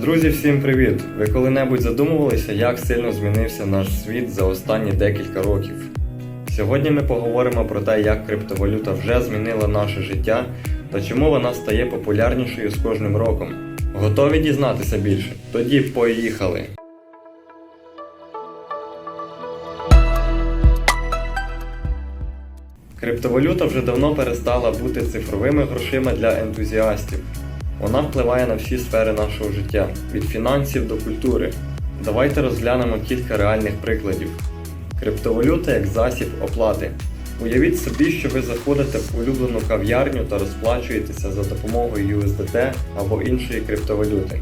Друзі, всім привіт! Ви коли-небудь задумувалися, як сильно змінився наш світ за останні декілька років? Сьогодні ми поговоримо про те, як криптовалюта вже змінила наше життя та чому вона стає популярнішою з кожним роком. Готові дізнатися більше? Тоді поїхали! Криптовалюта вже давно перестала бути цифровими грошима для ентузіастів. Вона впливає на всі сфери нашого життя, від фінансів до культури. Давайте розглянемо кілька реальних прикладів. Криптовалюта як засіб оплати. Уявіть собі, що ви заходите в улюблену кав'ярню та розплачуєтеся за допомогою USDT або іншої криптовалюти.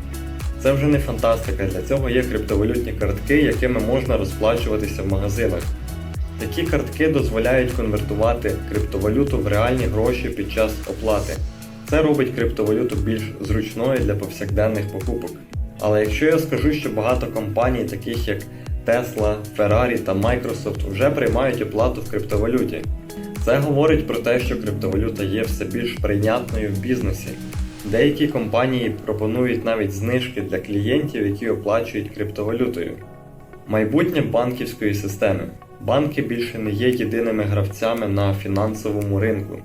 Це вже не фантастика, для цього є криптовалютні картки, якими можна розплачуватися в магазинах. Такі картки дозволяють конвертувати криптовалюту в реальні гроші під час оплати. Це робить криптовалюту більш зручною для повсякденних покупок. Але якщо я скажу, що багато компаній, таких як Tesla, Ferrari та Microsoft, вже приймають оплату в криптовалюті, це говорить про те, що криптовалюта є все більш прийнятною в бізнесі. Деякі компанії пропонують навіть знижки для клієнтів, які оплачують криптовалютою. Майбутнє банківської системи. Банки більше не є єдиними гравцями на фінансовому ринку.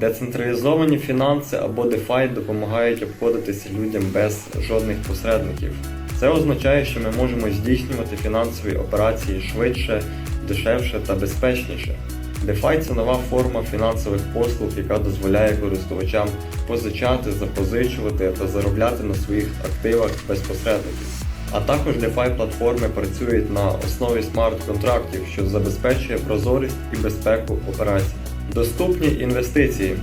Децентралізовані фінанси або DeFi допомагають обходитися людям без жодних посередників. Це означає, що ми можемо здійснювати фінансові операції швидше, дешевше та безпечніше. DeFi – це нова форма фінансових послуг, яка дозволяє користувачам позичати, запозичувати та заробляти на своїх активах без посередників. А також DeFi платформи працюють на основі смарт-контрактів, що забезпечує прозорість і безпеку операцій. Доступні інвестиції.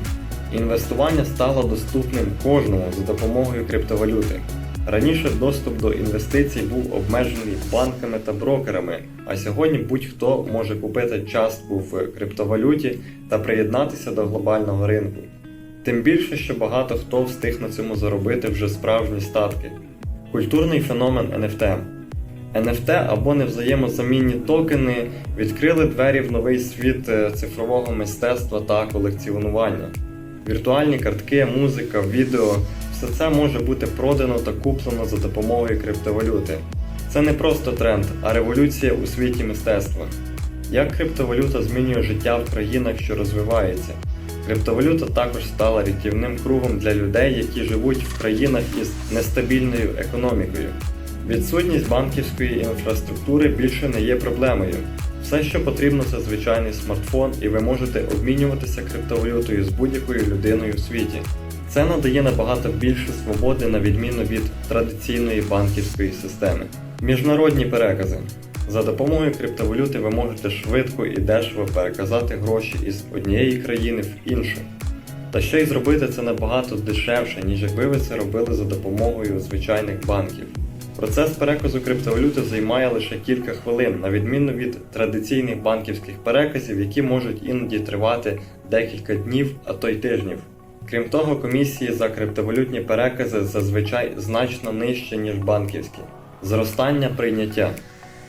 Інвестування стало доступним кожному за допомогою криптовалюти. Раніше доступ до інвестицій був обмежений банками та брокерами, а сьогодні будь-хто може купити частку в криптовалюті та приєднатися до глобального ринку. Тим більше, що багато хто встиг на цьому заробити вже справжні статки. Культурний феномен NFT. NFT або невзаємозамінні токени відкрили двері в новий світ е, цифрового мистецтва та колекціонування. Віртуальні картки, музика, відео все це може бути продано та куплено за допомогою криптовалюти. Це не просто тренд, а революція у світі мистецтва. Як криптовалюта змінює життя в країнах, що розвиваються? Криптовалюта також стала рятівним кругом для людей, які живуть в країнах із нестабільною економікою. Відсутність банківської інфраструктури більше не є проблемою. Все, що потрібно, це звичайний смартфон, і ви можете обмінюватися криптовалютою з будь-якою людиною в світі. Це надає набагато більше свободи на відміну від традиційної банківської системи. Міжнародні перекази. За допомогою криптовалюти ви можете швидко і дешево переказати гроші із однієї країни в іншу. Та ще й зробити це набагато дешевше, ніж якби ви це робили за допомогою звичайних банків. Процес переказу криптовалюти займає лише кілька хвилин, на відміну від традиційних банківських переказів, які можуть іноді тривати декілька днів, а то й тижнів. Крім того, комісії за криптовалютні перекази зазвичай значно нижче, ніж банківські. Зростання прийняття.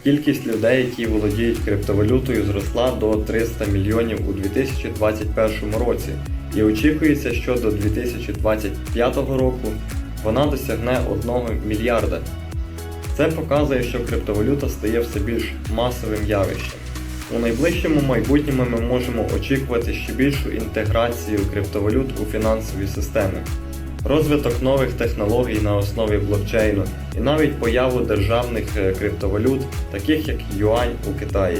Кількість людей, які володіють криптовалютою, зросла до 300 мільйонів у 2021 році, і очікується, що до 2025 року вона досягне 1 мільярда. Це показує, що криптовалюта стає все більш масовим явищем. У найближчому майбутньому ми можемо очікувати ще більшу інтеграцію криптовалют у фінансові системи, розвиток нових технологій на основі блокчейну і навіть появу державних е, криптовалют, таких як юань у Китаї.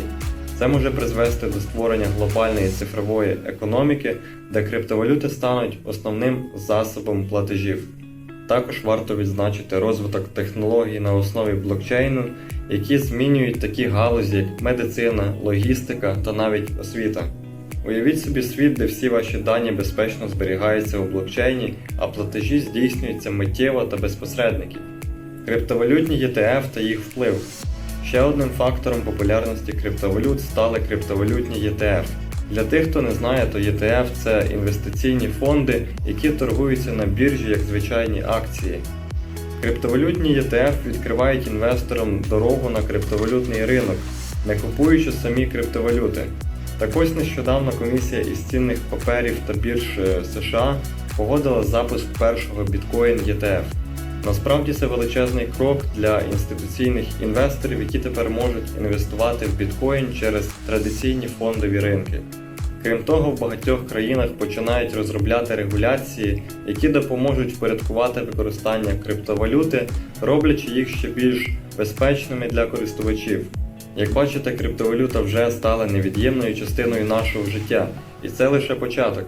Це може призвести до створення глобальної цифрової економіки, де криптовалюти стануть основним засобом платежів. Також варто відзначити розвиток технологій на основі блокчейну, які змінюють такі галузі, як медицина, логістика та навіть освіта. Уявіть собі світ, де всі ваші дані безпечно зберігаються у блокчейні, а платежі здійснюються миттєво та без посередників. Криптовалютні ETF та їх вплив. Ще одним фактором популярності криптовалют стали криптовалютні ETF. Для тих, хто не знає, то ETF – це інвестиційні фонди, які торгуються на біржі як звичайні акції. Криптовалютні ETF відкривають інвесторам дорогу на криптовалютний ринок, не купуючи самі криптовалюти. Так ось нещодавно комісія із цінних паперів та бірж е, США погодила запуск першого біткоін ETF. Насправді це величезний крок для інституційних інвесторів, які тепер можуть інвестувати в біткоін через традиційні фондові ринки. Крім того, в багатьох країнах починають розробляти регуляції, які допоможуть впорядкувати використання криптовалюти, роблячи їх ще більш безпечними для користувачів. Як бачите, криптовалюта вже стала невід'ємною частиною нашого життя, і це лише початок.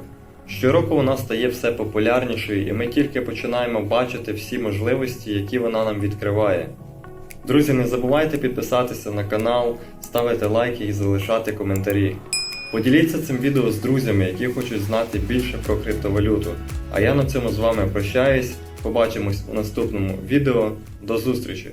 Щороку вона стає все популярнішою, і ми тільки починаємо бачити всі можливості, які вона нам відкриває. Друзі, не забувайте підписатися на канал, ставити лайки і залишати коментарі. Поділіться цим відео з друзями, які хочуть знати більше про криптовалюту. А я на цьому з вами прощаюсь. Побачимось у наступному відео. До зустрічі!